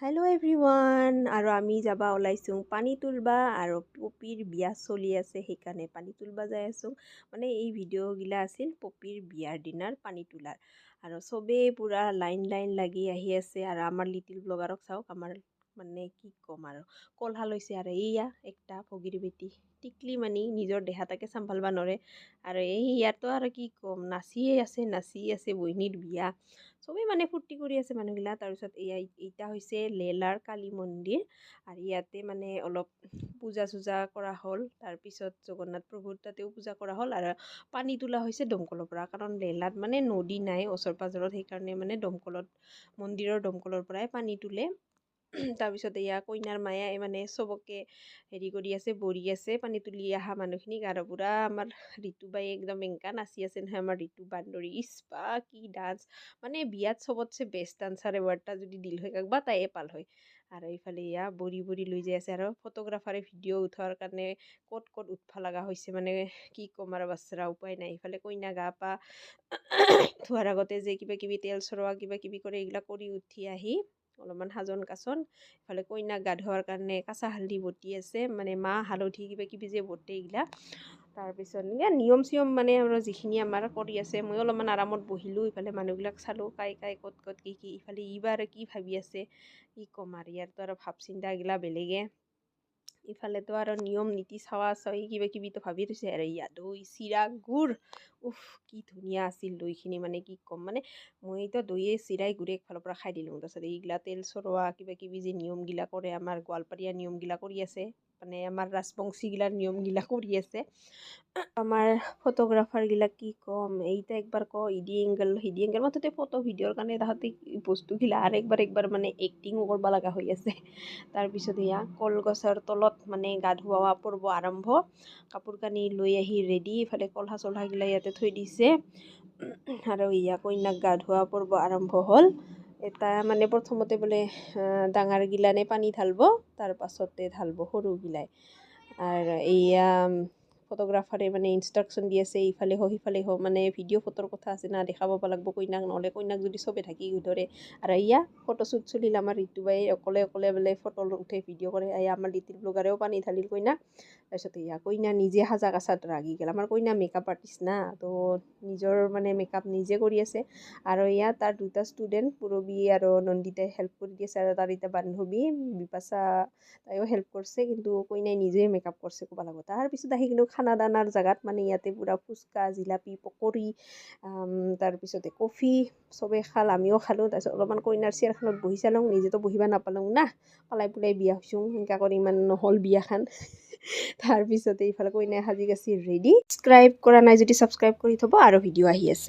Hello everyone আৰু আমি যাবা ওলাইছোঁ পানী তুলবা আৰু পপীৰ বিয়া চলি আছে সেইকাৰণে পানী তুলবা যাই আছোঁ। মানে এই ভিডিঅ'গিলা আছিল পপীৰ বিয়াৰ দিনাৰ পানী তোলাৰ। আৰু চবেই পূৰা লাইন লাইন লাগি আহি আছে। আৰু আমাৰ লিটিল ব্লগাৰক চাওক আমাৰ মানে কি ক'ম আৰু। কলহা লৈছে আৰু। এইয়া একটা ভগীৰ বেটি। টিকলি মানি নিজৰ দেহাটাকে চম্ভালিব নোৱাৰে আৰু এই ইয়াতো আৰু কি ক'ম নাচিয়ে আছে নাচি আছে বহিনীৰ বিয়া। চবেই মানে ফূৰ্তি কৰি আছে মানুহগিলা। তাৰপিছত এয়া এইটা হৈছে লেলাৰ কালী মন্দিৰ। আৰু ইয়াতে মানে অলপ পূজা চূজা কৰা হ'ল। তাৰপিছত জগন্নাথ প্ৰভুৰ তাতেও পূজা কৰা হ'ল। আৰু পানী তোলা হৈছে দমকলৰ পৰা। কাৰণ লেলাত মানে নদী নাই ওচৰ পাজৰত সেইকাৰণে মানে দমকলত মন্দিৰৰ দমকলৰ পৰাই পানী তোলে। তাৰপিছত এয়া কইনাৰ মায়ে মানে চবকে হেৰি কৰি আছে বৰি আছে পানী তুলি অহা মানুহখিনিক আৰু পূৰা আমাৰ ঋতুবাই একদম এংকা নাচি আছে নহয় আমাৰ ঋতু বান্দৰী। বা কি ডান্স! মানে বিয়াত চবতছে বেষ্ট ডান্সাৰ এৱাৰ্ডটা যদি দিল হয় কাকবা তাইয়ে পাল হয়। আৰু এইফালে এয়া বৰি বৰি লৈ যাই আছে আৰু ফটোগ্ৰাফাৰে ভিডিঅ' উঠোৱাৰ কাৰণে ক'ত ক'ত উঠবা লগা হৈছে মানে কি ক'ম আৰু বাচ্চাৰা উপায় নাই। ইফালে কইনা গা পা ধোৱাৰ আগতে যে কিবা কিবি তেল চৰোৱা কিবা কিবি কৰে এইবিলাক কৰি উঠি আহি অলপমান সাজন কাচন। ইফালে কইনাক গা ধোৱাৰ কাৰণে কাঁচা হালধি বটি আছে মানে মাহ হালধি কিবা কিবি যে বটে এইগিলা। তাৰপিছত এয়া নিয়ম চিয়ম মানে আৰু যিখিনি আমাৰ কৰি আছে মই অলপমান আৰামত বহিলোঁ ইফালে মানুহবিলাক চালোঁ কাই কাই ক'ত ক'ত কি কি ইফালে ই বা আৰু কি ভাবি আছে কি ক'ম আৰু ইয়াৰতো আৰু ভাৱ চিন্তাগিলা বেলেগে। ইফালেতো আৰু নিয়ম নীতি চাৱা চাই কিবা কিবিতো ভাবি থৈছে আৰু ইয়াত দৈ চিৰা গুড় উফ কি ধুনীয়া আছিল দৈখিনি মানে কি ক'ম মানে মইতো দৈয়ে চিৰাই গুড়ে একফালৰ পৰা খাই দিলোঁ তাৰপিছত এইগিলা তেল চৰোৱা কিবা কিবি যে নিয়মগিলা কৰে আমাৰ গোৱালপাৰীয়া নিয়মগিলা কৰি আছে মানে আমাৰ ৰাজবংশীগিলাৰ নিয়মগিলা কৰি আছে। আমাৰ ফটোগ্ৰাফাৰগিলাক কি ক'ম এইটা একবাৰ ক E D angle C D angle মুঠতে ফটো ভিডিঅ'ৰ কাৰণে তাহাঁতে বস্তুগিলা আৰু একবাৰ একবাৰ মানে এক্টিঙো কৰিব লগা হৈ আছে। তাৰপিছত এয়া কলগছৰ তলত মানে গা ধোৱা পৰ্ব আৰম্ভ। কাপোৰ কানি লৈ আহি ৰেডি ইফালে কলহা চলহাগিলা ইয়াতে থৈ দিছে। আৰু এয়া কইনাক গা ধোৱা পৰ্ব আৰম্ভ হ'ল। এটা মানে প্ৰথমতে বোলে ডাঙৰগিলানে পানী ঢালিব তাৰ পাছতে ঢালিব সৰুগিলাই আৰু এয়া ফটোগ্ৰাফাৰে মানে ইনষ্ট্ৰাকশ্যন দি আছে ইফালে হওক সিফালে হওক মানে ভিডিঅ' ফটোৰ কথা আছে না দেখাব লাগব কইনাক নহ'লে কইনাক যদি চবে ঢাকি ধৰে। আৰু এয়া ফটোশ্বুট চলিল আমাৰ ঋতুবাই অকলে অকলে বোলে ফটো উঠে ভিডিঅ' কৰে। এয়া আমাৰ লিটিল ব্লগাৰেও পানী ঢালিল কইনাক তাৰপিছত এয়া কইনা নিজে সাজা কাচাত লাগি গ'ল। আমাৰ কইনা মেকআপ আৰ্টিষ্ট না তো নিজৰ মানে মেকআপ নিজে কৰি আছে। আৰু এয়া তাৰ দুটা ষ্টুডেণ্ট পূৰবী আৰু নন্দিতাই হেল্প কৰি দি আছে আৰু তাৰ এতিয়া বান্ধৱী বিপাশা তাইও হেল্প কৰিছে কিন্তু কইনাই নিজে মেকআপ কৰিছে ক'ব লাগিব। তাৰপিছত আহি কিন্তু খানা দানাৰ জেগাত মানে ইয়াতে পূৰা ফুচকা, জিলাপি, পকৰি তাৰপিছতে কফি চবেই খাল, আমিও খালোঁ। তাৰপিছত অলপমান কইনাৰ চেয়াৰখনত বহি চালোঁ নিজেতো বহিব নাপালোঁ না। পলাই পোলাই বিয়া হৈছোঁ, সেনেকা কৰি ইমান নহ'ল বিয়াখন। তাৰপিছতে ইফালে কইনাই সাজি কাচি ৰেডি ছাবস্ক্ৰাইব কৰা নাই যদি ছাবস্ক্ৰাইব কৰি থ'ব, আৰু ভিডিঅ' আহি আছে।